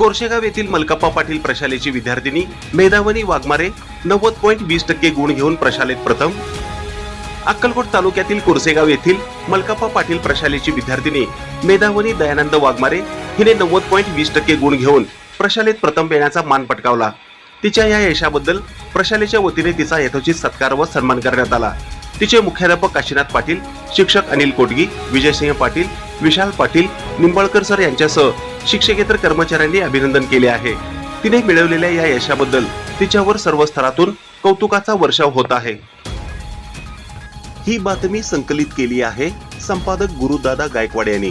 कोरशेगाव येथील मलकाप्पा पाटील प्रशालेची विद्यार्थिनी मेधावनी वाघमारे नव्वद पॉईंट वीस टक्के गुण घेऊन प्रशालेत प्रथम. अक्कलकोट तालुक्यातील कोरसेगाव येथील मलकाप्पा पाटील प्रशालेची विद्यार्थिनी मेधावनी दयानंद वाघमारे हिने नव्वद पॉईंट वीस टक्के गुण घेऊन प्रशालेत प्रथम येण्याचा मान पटकावला. तिच्या या यशाबद्दल प्रशालेच्या वतीने तिचा यथोचित सत्कार व सन्मान करण्यात आला. तिचे मुख्याध्यापक काशीनाथ पाटील शिक्षक अनिल कोटगी विजयसिंह पाटील विशाल पाटील निंबाळकर सर यांच्यासह शिक्षकेतर कर्मचाऱ्यांनी अभिनंदन केले आहे. तिने मिळवलेल्या या यशाबद्दल तिच्यावर सर्व स्तरातून कौतुकाचा वर्षाव होत आहे. ही बातमी संकलित केली आहे संपादक गुरुदादा गायकवाड यांनी.